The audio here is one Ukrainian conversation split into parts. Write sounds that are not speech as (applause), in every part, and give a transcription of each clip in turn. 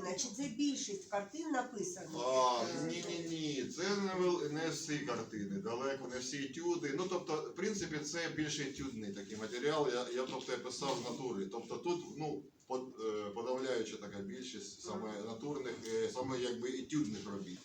картина, чи це більшість картин написано? Ні, ні, ні, це не, вел- не всі картини, далеко не всі етюди. Ну, тобто, в принципі, це більше етюдний такий матеріал. Я, я тобто, я писав з натури. Тобто тут, ну, под, е, подавляюча така більшість саме натурних, е, саме якби етюдних робіт.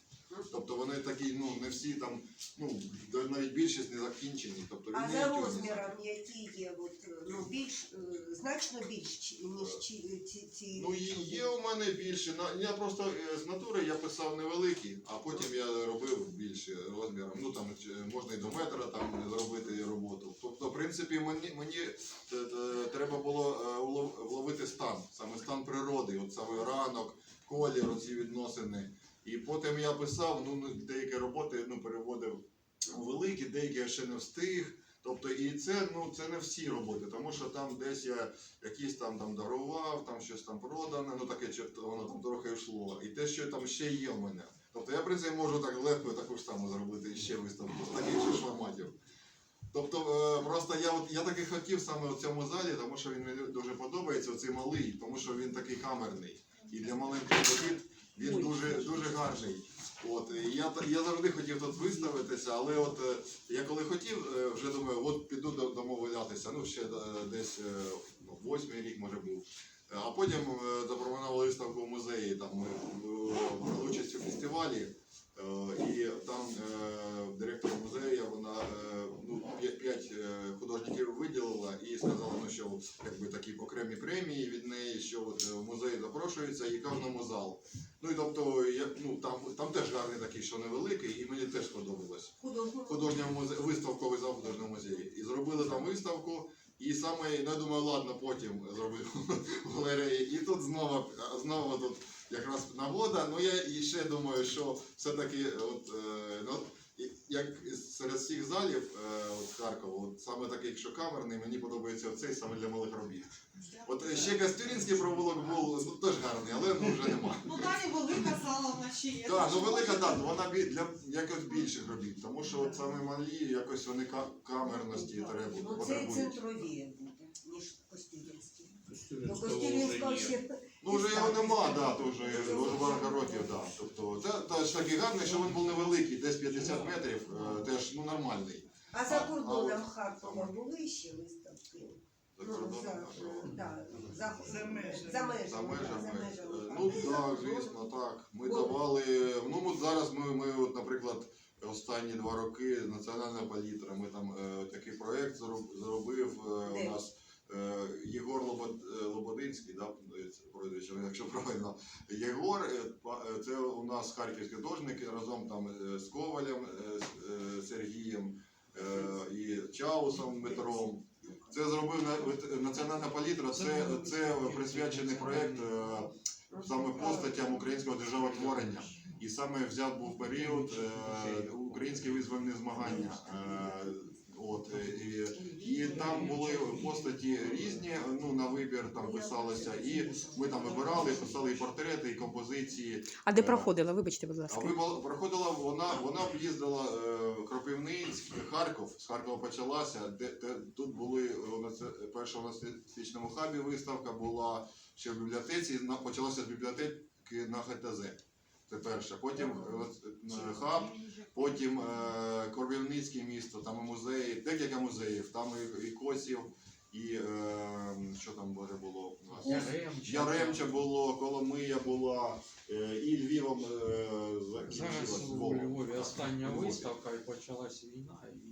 Вони такі, ну, не всі там, ну, навіть більшість не закінчені. Тобто, А за розміром, які є, от, ну, більш, е, значно більш, ніж ці, ці, ці Ну, є, є у мене більше. На- Я просто е, з натури я писав невеликі, а потім я робив більше розміром. Ну там можна і до метра там зробити роботу. Тобто, в принципі, мені, мені е, е, треба було е, вловити стан, саме стан природи, от саме ранок, колір, оці відносини. І потім я писав, ну ну, деякі роботи ну, переводив у великі, деякі я ще не встиг. Тобто, і це ну це не всі роботи, тому що там десь я якісь там там дарував, там щось там продане, ну таке воно там трохи йшло. І те, що там ще є в мене. Тобто я в принципі можу так легко таку ж зробити ще виставку з таких же ж форматів. Тобто е, просто я от я таки хотів саме у цьому залі, тому що він мені дуже подобається, оцей малий, тому що він такий камерний. І для маленьких робіт він дуже дуже гарний. От я я завжди хотів тут виставитися, але от е, я коли хотів, е, вже думаю, от піду до- домовлятися. Ну ще десь ну, восьмий рік може був. Е, А потім е, запропонували виставку в музеї. Там ми е, брали участь у фестивалі, е, і там е, директор музею вона е, ну, п'ять- п'ять е, художників виділила і сказала, ну що якби такі окремі премії від неї, що от е, музей запрошується і кожному зал. Ну і тобто я, ну, там, там теж гарний такий, що невеликий, і мені теж сподобалось художньому музеї, виставковий зал в художньому музеї. І зробили там виставку. І саме, ну, я думаю, ладно, потім зробив (laughs) галереї. І тут знову, знову тут якраз нагода. Ну я і ще думаю, що все-таки, от, е, ну, як серед всіх залів е, от Харкова, от саме такий, що камерний, мені подобається оцей саме для малих робіт. От е, ще Костюрінський провулок був ну, теж гарний, але ну, вже нема. Ну далі велика зала в нашій є. Так, ну велика так, вона для якось більших робіт, тому що от саме малі якось вони ка- камерності треба Ну, це потребують. центровіє ніж Костюрінський. Ну, Костюрінського ще... Ну вже його нема, да, то вже багато років, да. Тобто це теж такий гарний, що він був невеликий, десь 50 метрів, е, теж ну нормальний. А за кордоном Харкова були ще виставки? За Ну, кордоном, за, так. да, за, За межами. За межами, За межами. Е, Ну так, звісно, так. Ми Бо- давали. Ну от зараз ми, ми от, наприклад, останні два роки Національна палітра. Ми там е, такий проєкт зроб- зробив. е, Де? у нас Єгор Лобод, е, Лободинський, да, це якщо правильно. Єгор, е, е, це у нас харківський художник разом там е, з Ковалем, е, е, Сергієм е, і Чаусом Дмитром. Це зробив на- Національна палітра. Це, це присвячений проєкт е, саме постатям українського державотворення. І саме взят був період е, українські визвольні змагання. От, е, і, і там були постаті різні, ну на вибір там писалося, і ми там вибирали, писали і портрети, і композиції. А де проходила? Вибачте, будь А ласка. ви бу- проходила вона, вона об'їздила е, Кропивницьк, Харків, з Харкова почалася. Де, де тут були е, у нас е, перша у нас хабі виставка була ще в бібліотеці. На почалася з бібліотеки на ХТЗ. Це перше. Потім е, е, хаб, потім е, Корбівницьке місто, там і музеї, декілька музеїв, там і, і Косів, і е, що там може було у нас? Яремча. Яремча було, Коломия була, е, і Львівом е. Зараз у Львові остання виставка і почалась війна, і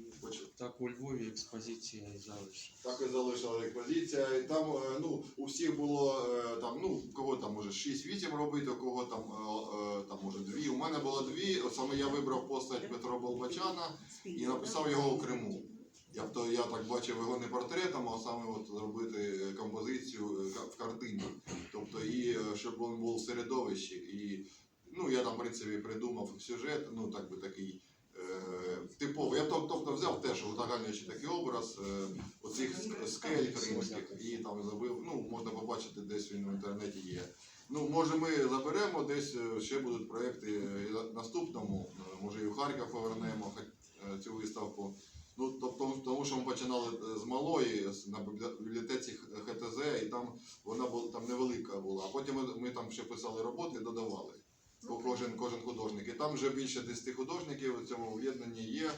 так у Львові експозиція і залишилась. Так і залишила експозиція. І там е, ну, у всіх було е, там, ну, у кого там може 6-8 робити, у кого там, е, там може дві. У мене було дві. Саме я вибрав постать Петра Болбачана і написав його у Криму. Я, то, я так бачив його не портретом, а саме от зробити композицію в картині. Тобто, і щоб він був в середовищі. І ну, я там, в принципі, придумав сюжет, ну так би такий. е, Типовий. Я тоб- тобто взяв теж узагальнюючи такий образ е, оцих ск- скель кримських і там зробив, ну можна побачити, десь він в інтернеті є. Ну, може, ми заберемо, десь е, ще будуть проекти наступному, може і в Харків повернемо цю виставку. Ну, тобто, тому що ми починали з малої на бібліотеці ХТЗ, і там вона була там невелика була. А потім ми, ми там ще писали роботи і додавали. Ко- Кожен, кожен художник. І там вже більше 10 художників у цьому об'єднанні є.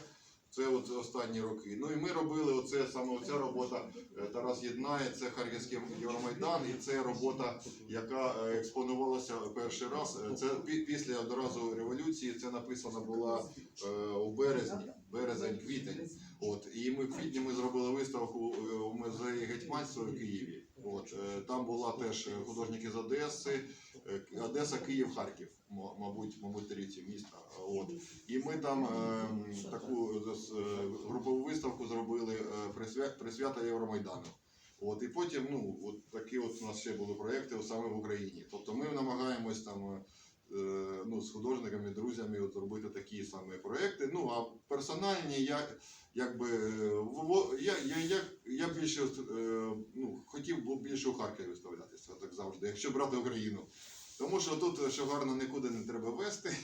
Це от останні роки. Ну і ми робили оце саме оця робота. е, Тарас єднає, це Харківський Євромайдан, і це робота, яка е, експонувалася перший раз. Е, Це після одразу революції. Це написано була у березні, березень, квітень. От і ми в квітні ми зробили виставку у музеї гетьманства в Києві. От там була теж художники з Одеси, Одеса, Київ, Харків, мабуть, мабуть, три ці міста. От і ми там е, таку е, е, групову виставку зробили е, присвята Євромайдану. От і потім, ну от такі от у нас ще були проекти саме в Україні. Тобто ми намагаємось там. е, Ну, з художниками, друзями от, зробити такі саме проекти. Ну а персональні я якби е, я, я, я, я більше е, ну, хотів би більше у Харкові виставлятися, так завжди, якщо брати Україну. Тому що тут е, що гарно нікуди не треба вести.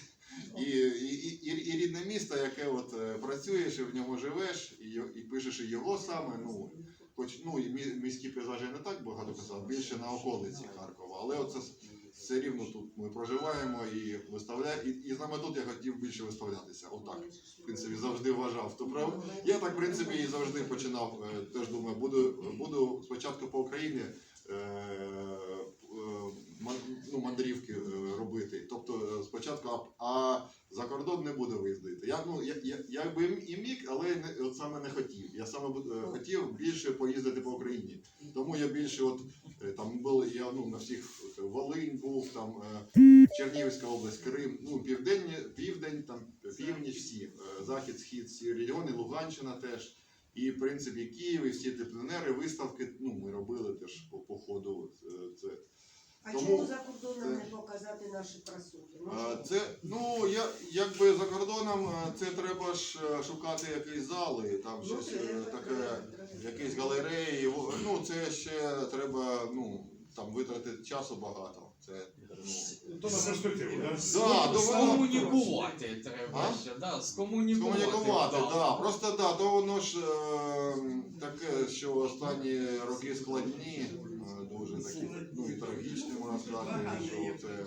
І, і, і, і, рідне місто, яке от е, працюєш і в ньому живеш, і, і пишеш і його саме. Ну, хоч ну, і мі- міські пейзажі не так багато писав, більше на околиці Харкова. Але оце все рівно тут ми проживаємо і виставляємо. І, і саме тут я хотів більше виставлятися. Отак. В принципі, завжди вважав. То прав... Я так, в принципі, і завжди починав. е, Теж думаю, буду, буду спочатку по Україні е, ну, мандрівки е, робити. Тобто е, спочатку, а, а за кордон не буду виїздити. Я, ну, я, я, я би і міг, але не, от саме не хотів. Я саме е, хотів більше поїздити по Україні. Тому я більше от там був, я ну, на всіх Волинь був, там Чернігівська область, Крим, ну, південь, південь, там, північ, всі, захід, схід, всі регіони, Луганщина теж. І, в принципі, Київ, і всі ті виставки, ну, ми робили теж по, по ходу. Це. А Тому чому за кордоном не показати наші красоти? Ну, А, Це, ну, я, якби за кордоном, це треба ж шукати якісь зали, там ну, щось е, таке, якісь галереї. Ну, це ще треба, ну, там витратити часу багато. Це, То на перспективу, так? Да, до- Скомунікувати А? треба ще, да, скомунікувати. Комунікувати, да. да. Просто да, то воно ж е, таке, що останні роки складні, е, дуже такі, ну і трагічні, можна сказати, що це.